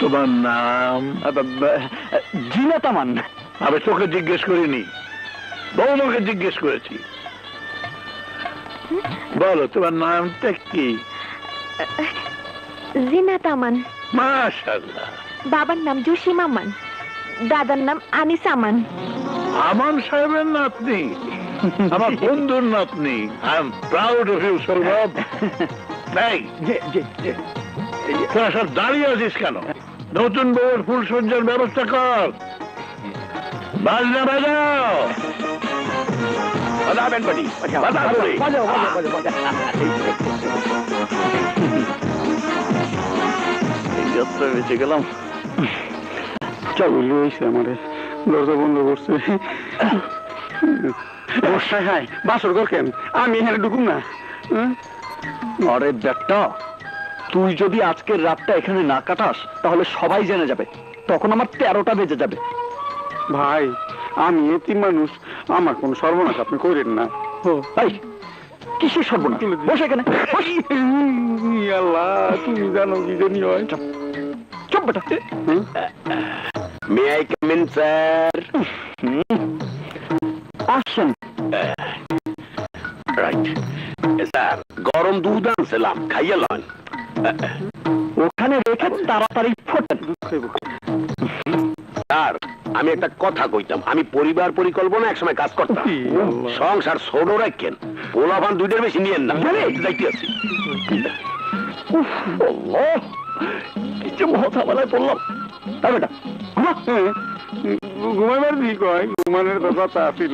তোমার নাম জিনাত আমান আমি তোকে জিজ্ঞেস করিনি বৌমাকে জিজ্ঞেস করেছি। বলো তোমার নামটা কি? মাশাল্লাহ বাবার নাম জসিম আমান দাদার নাম আনিস আমান আমান সাহেবের নাতনি আমার বন্ধুর নাতনি। I am proud of you Sourav. তোরা সব দাঁড়িয়ে আছিস কেন? নতুন বউয়ের ফুল সজ্জার ব্যবস্থা কর। বাজনা বাজাও। বাজা বেঁচে গেলাম। দরজা বন্ধ করছে। ঘর কেন? আমি এখানে ঢুকুম না আরে ব্যাটটা তুই যদি আজকের রাতটা এখানে না কাটাস তাহলে সবাই জেনে যাবে। তখন আমার তেরোটা বেজে যাবে। ভাই আমি এতি মানুষ আমার কোন সর্বনাশ আপনি করেন না। কিসের সর্বনাশ? বসে এখানে আল্লাহ তুমি জানো কি জানি হয়। চুপ বেটা। May I come in sir আসেন। রাইট স্যার গরম দুধ আনছিলাম খাইয়া লন। ওখানে রেখে তাড়াতাড়ি ফোটেন স্যার আমি একটা কথা কইতাম। আমি পরিবার পরিকল্পনা একসময় কাজ করতাম। সংসার ছোট রাখেন পোলাভান দুইটার বেশি নিয়েন না। যাইতে আছি। আল্লাহ! কি যে পড়লাম। তাই বেটা ঘুমাইবার দি কয়? ঘুমানোর তো কথা আছিল